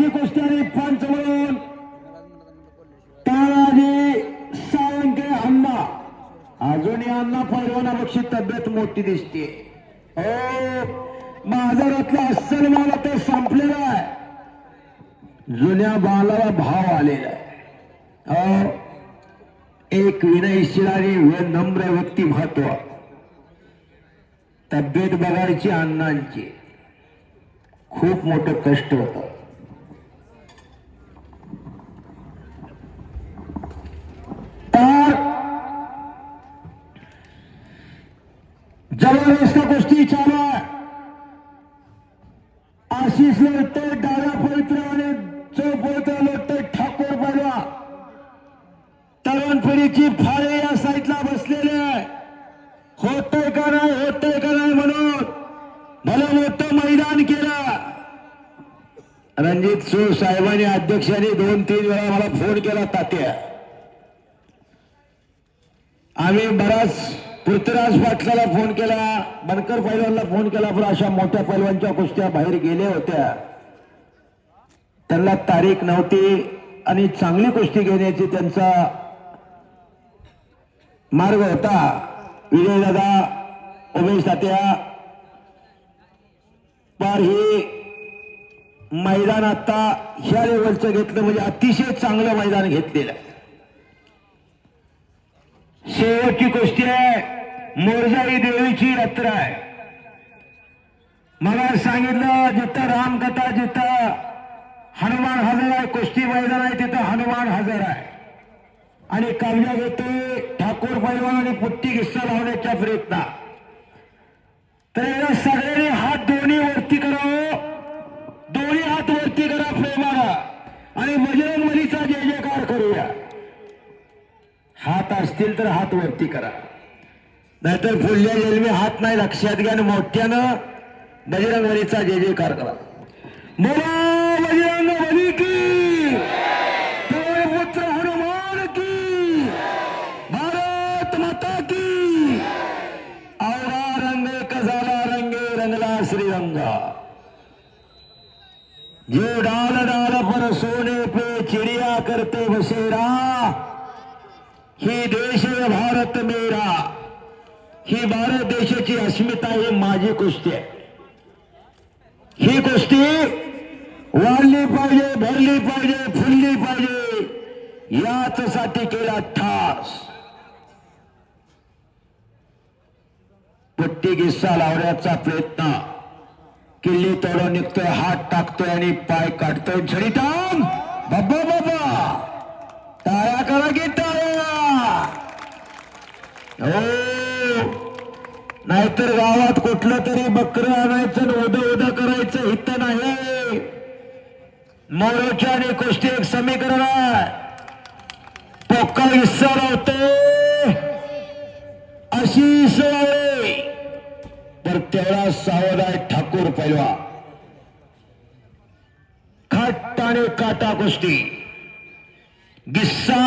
काशी कोश्यारी पंच म्हणून. तानाजी साळुंके अण्णा अजूनही अण्णा पैलवानापेक्षा तब्येत मोठी दिसते हो बाजारातला अस्सल मला ते संपलेला आहे. जुन्या बालाला भाव आलेला आहे. हो एक विनयशिलारी व नम्र व्यक्ती महत्त्व तब्येत बघायची अण्णांची. खूप मोठं कष्ट होतं. जबरदस्त गोष्टी चालू आहे? आशिष लढतोय डाव्या पवित्र आणि चौपवित्र लढतोय ठाकूर बलवा तरुण पिढीची फाळे या साईडला बसलेले आहे. होतंय का नाही होतंय का नाही म्हणून मला मोठं मैदान केलं. रणजित सू साहेबांनी अध्यक्षांनी दोन तीन वेळा मला फोन केला तात्या. आम्ही बराच पृथ्वीराज पाटलाला फोन केला बनकर पैलवानला फोन केला पण अशा मोठ्या पैलवानच्या कुस्त्या बाहेर गेल्या होत्या. त्यांना तारीख नव्हती आणि चांगली कुस्ती घेण्याची त्यांचा मार्ग होता. विजयदादा उमेश तात्या पर हे मैदान आता ह्या लेवलचं घेतलं म्हणजे अतिशय चांगलं मैदान घेतलेलं आहे. शेवटची गोष्टी आहे. मोरजाई देवीची यात्रा आहे. मला सांगितलं जिथं रामकथा जिथं हनुमान हजर आहे कुस्ती मैदान आहे तिथं हनुमान हजर आहे. आणि कब्जा घेते ठाकूर पैलवान आणि पुट्टी किस्सा लावण्याच्या प्रयत्न तर या सगळ्यांनी हात दोन्ही वरती करावं दोन्ही हात वरती करा प्रेमानं आणि बजरंग बलीचा जय जयकार करूया हात असतील तर हात वरती करा. नाहीतर पुढल्या जन्मी हात नाही लक्षात घ्या आणि मोठ्यानं बजरंग बलीचा जय जयकार करा. बोला बजरंग बली की! पुत्र हनुमान की! भारत माता की! आवरा रंग कजाला रंगे रंगला श्रीरंगा. जो डाल डाल पर सोने पे चिड़िया करते बसेरा. ही देश भारत मेरा. ही भारत देशाची अस्मिता ही माझी कुस्ती आहे. ही कुस्ती वाढली पाहिजे भरली पाहिजे फुलली पाहिजे. याच साठी केला ठास. पट्टी गिस्सा लावण्याचा प्रयत्न. किल्ली तोडो निघतोय हात टाकतोय आणि पाय काढतोय. झडीटाम बाबा बाबा! तारा करा गीता! नाहीतर गावात कुठलं तरी बकरं आणायचं आणि उद उद करायचं हित नाही. मोरोच्या आणि कुस्ती एक समीकरण आहे. पोक्का हिस्सा लावतो अशी सवय तर तेवढा सावधाय ठाकूर पैलवा. खट आणि काटा कुस्ती. गिस्सा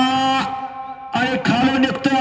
आणि खालून निघतो